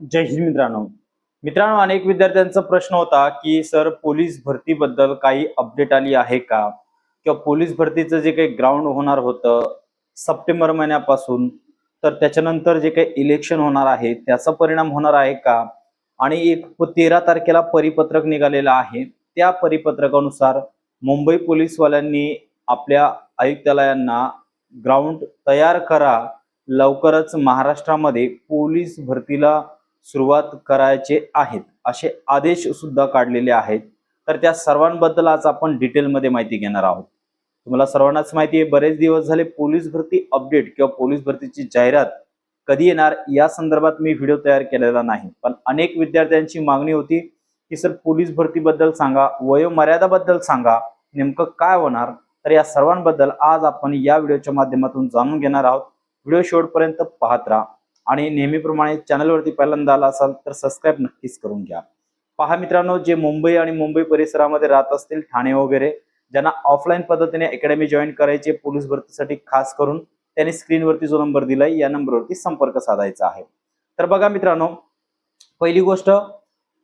जय हिंद मित्रांनो. मित्रांनो अनेक विद्यार्थ्यांचा प्रश्न होता की सर पोलीस भरतीबद्दल काही अपडेट आली आहे का? किंवा पोलीस भरतीचं जे काही ग्राउंड होणार होतं सप्टेंबर महिन्यापासून तर त्याच्यानंतर जे काही इलेक्शन होणार आहे त्याचा परिणाम होणार आहे का? आणि एक तेरा तारखेला परिपत्रक निघालेलं आहे. त्या परिपत्रकानुसार मुंबई पोलीसवाल्यांनी आपल्या आयुक्तालयांना ग्राउंड तयार करा. लवकरच महाराष्ट्रामध्ये पोलीस भरतीला सुरुवात करायचे आहेत असे आदेश सुद्धा काढलेले आहेत. तर त्या सर्वांबद्दल आज आपण डिटेलमध्ये माहिती घेणार आहोत. तुम्हाला सर्वांनाच माहिती आहे बरेच दिवस झाले पोलीस भरती अपडेट किंवा पोलीस भरतीची जाहिरात कधी येणार या संदर्भात मी व्हिडिओ तयार केलेला नाही. पण अनेक विद्यार्थ्यांची मागणी होती की सर पोलीस भरतीबद्दल सांगा वयोमर्यादाबद्दल सांगा नेमकं काय होणार? तर या सर्वांबद्दल आज आपण या व्हिडिओच्या माध्यमातून जाणून घेणार आहोत. व्हिडिओ शेवटपर्यंत पाहत राहा. आणि नेहमीप्रमाणे चॅनलवरती पहिल्यांदा आला असाल तर सबस्क्राईब नक्कीच करून घ्या. पहा मित्रांनो जे मुंबई आणि मुंबई परिसरामध्ये राहत असतील ठाणे वगैरे ज्यांना ऑफलाईन पद्धतीने अकॅडमी जॉईन करायची पोलीस भरतीसाठी खास करून त्यांनी स्क्रीनवरती जो नंबर दिलाय या नंबरवरती संपर्क साधायचा आहे. तर बघा मित्रांनो पहिली गोष्ट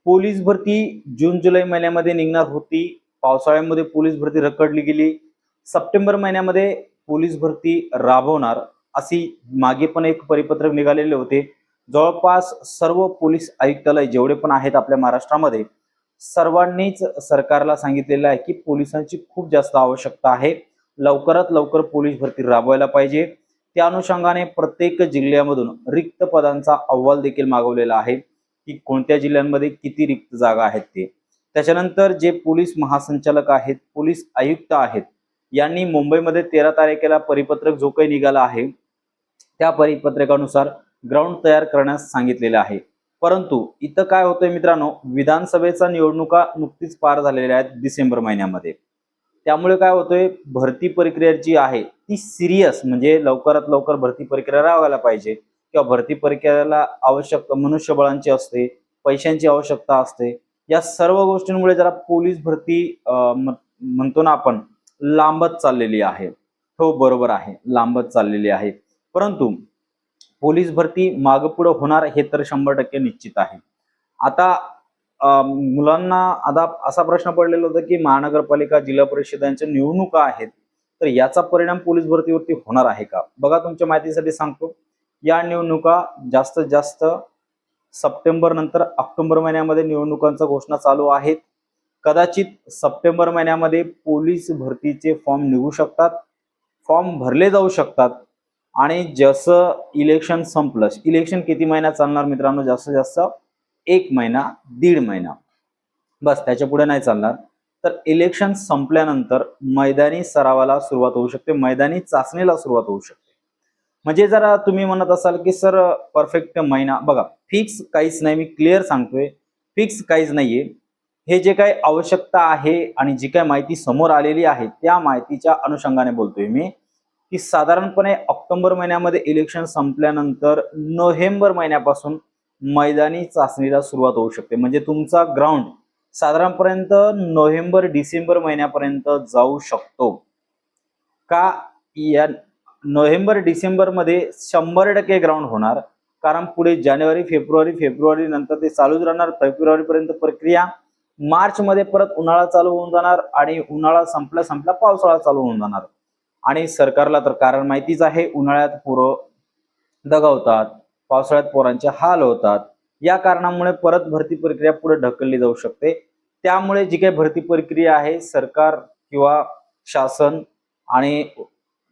पोलीस भरती जून जुलै महिन्यामध्ये निघणार होती. पावसाळ्यामध्ये पोलीस भरती रखडली गेली. सप्टेंबर महिन्यामध्ये पोलीस भरती राबवणार. अशी मागे पण एक परिपत्रक निघालेले होते. जवळपास सर्व पोलीस आयुक्तालय जेवढे पण आहेत आपल्या महाराष्ट्रामध्ये सर्वांनीच सरकारला सांगितलेलं आहे की पोलिसांची खूप जास्त आवश्यकता आहे. लवकरात लवकर पोलीस भरती राबवायला पाहिजे. त्या अनुषंगाने प्रत्येक जिल्ह्यामधून रिक्त पदांचा अहवाल देखील मागवलेला आहे की कोणत्या जिल्ह्यांमध्ये किती रिक्त जागा आहेत ते. त्याच्यानंतर जे पोलीस महासंचालक आहेत पोलीस आयुक्त आहेत यांनी मुंबईमध्ये तेरा तारखेला परिपत्रक जो काही निघाला आहे त्या परिपत्रकानुसार ग्राउंड तयार करण्यास सांगितलेले आहे. परंतु इथं काय होतंय मित्रांनो विधानसभेचा निवडणुका नुकतीच पार झालेल्या आहेत डिसेंबर महिन्यामध्ये. त्यामुळे काय होतोय भरती प्रक्रिया जी आहे ती सिरियस म्हणजे लवकरात लवकर भरती प्रक्रिया राहायला पाहिजे किंवा भरती प्रक्रियेला आवश्यक मनुष्यबळांची असते पैशांची आवश्यकता असते. या सर्व गोष्टींमुळे जरा पोलीस भरती म्हणतो ना आपण लांबत चाललेली आहे. हो बरोबर आहे लांबत चाललेली आहे. परंतु पोलीस भरती मागपुढं होणार हे तर शंभर टक्के निश्चित आहे. आता मुलांना आता असा प्रश्न पडलेला होता की महानगरपालिका जिल्हा परिषदांच्या निवडणुका आहेत तर याचा परिणाम पोलीस भरतीवरती होणार आहे का? बघा तुमच्या माहितीसाठी सांगतो. या निवडणुका जास्तीत जास्त सप्टेंबर नंतर ऑक्टोबर महिन्यामध्ये निवडणुकांचा घोषणा चालू आहेत. कदाचित सप्टेंबर महिन्यामध्ये पोलीस भरतीचे फॉर्म निघू शकतात. फॉर्म भरले जाऊ शकतात. आणि जसं इलेक्शन संपलं इलेक्शन किती महिना चालणार मित्रांनो? जास्तीत जास्त एक महिना दीड महिना. बस त्याच्या पुढे नाही चालणार. तर इलेक्शन संपल्यानंतर मैदानी सरावाला सुरुवात होऊ शकते मैदानी चाचणीला सुरुवात होऊ शकते. म्हणजे जरा तुम्ही म्हणत असाल की सर परफेक्ट महिना. बघा फिक्स काहीच नाही मी क्लिअर सांगतोय. फिक्स काहीच नाहीये. हे जे काही आवश्यकता आहे आणि जी काही माहिती समोर आलेली आहे त्या माहितीच्या अनुषंगाने बोलतोय मी. की साधारणपणे ऑक्टोबर महिन्यामध्ये इलेक्शन संपल्यानंतर नोव्हेंबर महिन्यापासून मैदानी चाचणीला सुरुवात होऊ शकते. म्हणजे तुमचा ग्राउंड साधारणपर्यंत नोव्हेंबर डिसेंबर महिन्यापर्यंत जाऊ शकतो. का या नोव्हेंबर डिसेंबरमध्ये शंभर टक्के ग्राउंड होणार? कारण पुढे जानेवारी फेब्रुवारी फेब्रुवारी नंतर ते चालूच राहणार. फेब्रुवारीपर्यंत प्रक्रिया. मार्चमध्ये परत उन्हाळा चालू होऊन जाणार आणि उन्हाळा संपला संपला पावसाळा चालू होऊन जाणार. आणि सरकारला तर कारण माहितीच आहे उन्हाळ्यात पोरं दगावतात पावसाळ्यात पोरांचे हाल होतात. या कारणामुळे परत भरती प्रक्रिया पुढे ढकलली जाऊ शकते. त्यामुळे जी काही भरती प्रक्रिया आहे सरकार किंवा शासन आणि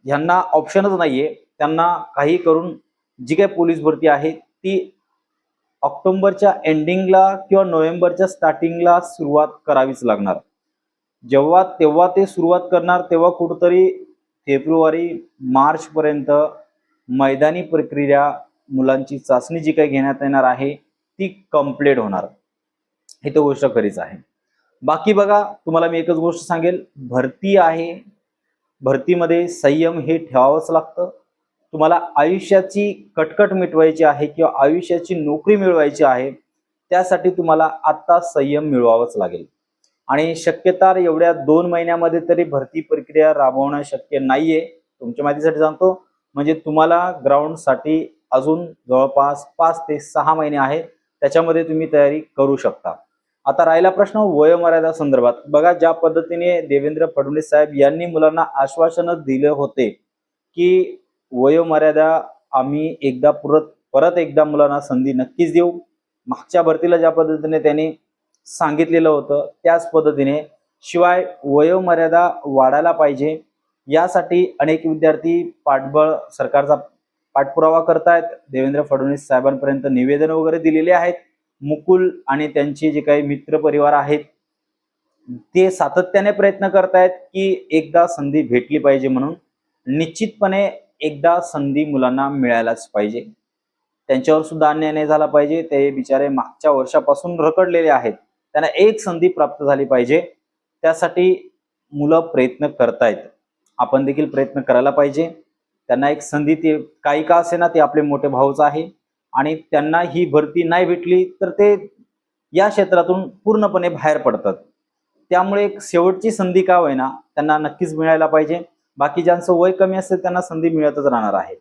ह्यांना ऑप्शनच नाहीये. त्यांना काही करून जी काही पोलीस भरती आहे ती ऑक्टोबरच्या एंडिंगला किंवा नोव्हेंबरच्या स्टार्टिंगला सुरुवात करावीच लागणार. जेव्हा तेव्हा ते सुरुवात करणार तेव्हा कुठंतरी फेब्रुवारी मार्चपर्यंत मैदानी प्रक्रिया मुलांची चाचणी जी काही घेण्यात येणार आहे ती कंप्लीट होणार. ही तर गोष्ट खरीच आहे. बाकी बघा तुम्हाला मी एकच गोष्ट सांगेल. भरती आहे. भरतीमध्ये संयम हे ठेवावंच लागतं. तुम्हाला आयुष्याची कटकट मिटवायची आहे किंवा आयुष्याची नोकरी मिळवायची आहे त्यासाठी तुम्हाला आत्ता संयम मिळवावंच लागेल. आणि शक्यता एवढ्या दोन महिन्यामध्ये तरी भरती प्रक्रिया राबवणं शक्य नाहीये. तुमच्या माहितीसाठी सांगतो म्हणजे तुम्हाला ग्राउंडसाठी अजून जवळपास पाच ते सहा महिने आहेत. त्याच्यामध्ये तुम्ही तयारी करू शकता. आता राहिला प्रश्न वयोमर्यादा संदर्भात. बघा ज्या पद्धतीने देवेंद्र फडणवीस साहेब यांनी मुलांना आश्वासन दिले होते की वयोमर्यादा आम्ही एकदा परत परत एकदा मुलांना संधी नक्कीच देऊ. मागच्या भरतीला ज्या पद्धतीने त्यांनी सांगितलेलं होतं. त्याच पद्धतीने शिवाय वयोमर्यादा वाढायला पाहिजे. यासाठी अनेक विद्यार्थी पाठबळ सरकारचा पाठपुरावा करतायत. देवेंद्र फडणवीस साहेबांपर्यंत निवेदन वगैरे दिलेले आहेत. मुकुल आणि त्यांचे जे काही मित्र परिवार आहेत ते सातत्याने प्रयत्न करतायत की एकदा संधी भेटली पाहिजे म्हणून. निश्चितपणे एकदा संधी मुलांना मिळायलाच पाहिजे. त्यांच्यावर सुद्धा अन्याय नाही झाला पाहिजे. ते बिचारे मागच्या वर्षापासून रखडलेले आहेत. त्यांना एक संधी प्राप्त झाली पाहिजे. त्यासाठी मुलं प्रयत्न करतायत. आपण देखील प्रयत्न करायला पाहिजे. त्यांना एक संधी ते काही का असेना ते आपले मोठे भाऊच आहे. आणि त्यांना ही भरती नाही भेटली तर ते या क्षेत्रातून पूर्णपणे बाहेर पडतात. त्यामुळे एक शेवटची संधी का होईना त्यांना नक्कीच मिळायला पाहिजे. बाकी ज्यांचं वय कमी असेल त्यांना संधी मिळतच राहणार आहे.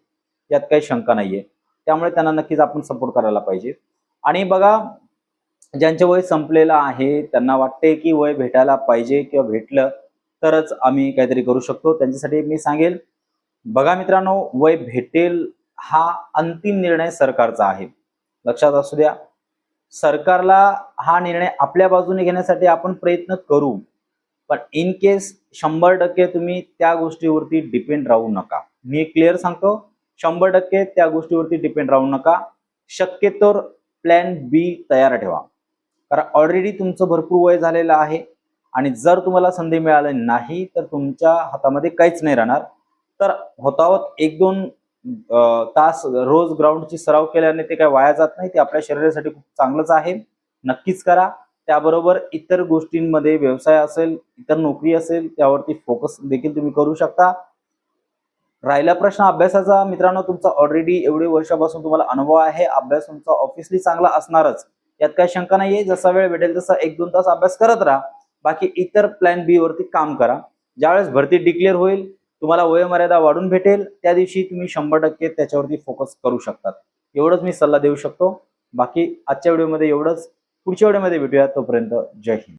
यात काही शंका नाहीये. त्यामुळे त्यांना नक्कीच आपण सपोर्ट करायला पाहिजे. आणि बघा ज्यांचे वय संपलेलं आहे त्यांना वाटते की वय भेटायला पाहिजे किंवा भेटलं तरच आम्ही काहीतरी करू शकतो. त्यांच्यासाठी मी सांगेल बघा मित्रांनो वय भेटेल हा अंतिम निर्णय सरकारचा आहे. लक्षात असू द्या सरकारला हा निर्णय आपल्या बाजूने घेण्यासाठी आपण प्रयत्न करू पण इन केस शंभर टक्के तुम्ही त्या गोष्टीवरती डिपेंड राहू नका. मी क्लिअर सांगतो शंभर टक्के त्या गोष्टीवरती डिपेंड राहू नका. शक्यतोर प्लॅन बी तयार ठेवा. कारण ऑलरेडी तुमचं भरपूर वय झालेलं आहे. आणि जर तुम्हाला संधी मिळाली नाही तर तुमच्या हातामध्ये काहीच नाही राहणार. तर होतावत एक दोन तास रोज ग्राउंडची सराव केल्याने ते काय वाया जात नाही ते आपल्या शरीरासाठी खूप चांगलंच आहे. नक्कीच करा. त्याबरोबर इतर गोष्टींमध्ये व्यवसाय असेल इतर नोकरी असेल त्यावरती फोकस देखील तुम्ही करू शकता. राहिला प्रश्न अभ्यासाचा. मित्रांनो तुमचा ऑलरेडी एवढे वर्षापासून तुम्हाला अनुभव आहे. अभ्यास तुमचा ऑफिसली चांगला असणारच. यात काही शंका नाहीये. जसा वेळ भेटेल तसा एक दोन तास अभ्यास करत राहा. बाकी इतर प्लॅन बी वरती काम करा. ज्यावेळेस भरती डिक्लेअर होईल तुम्हाला वयोमर्यादा वाढून भेटेल. त्या दिवशी तुम्ही शंभर टक्के त्याच्यावरती फोकस करू शकतात. एवढंच मी सल्ला देऊ शकतो. बाकी आजच्या व्हिडिओमध्ये एवढंच. पुढच्या व्हिडिओमध्ये भेटूया. तोपर्यंत जय हिंद.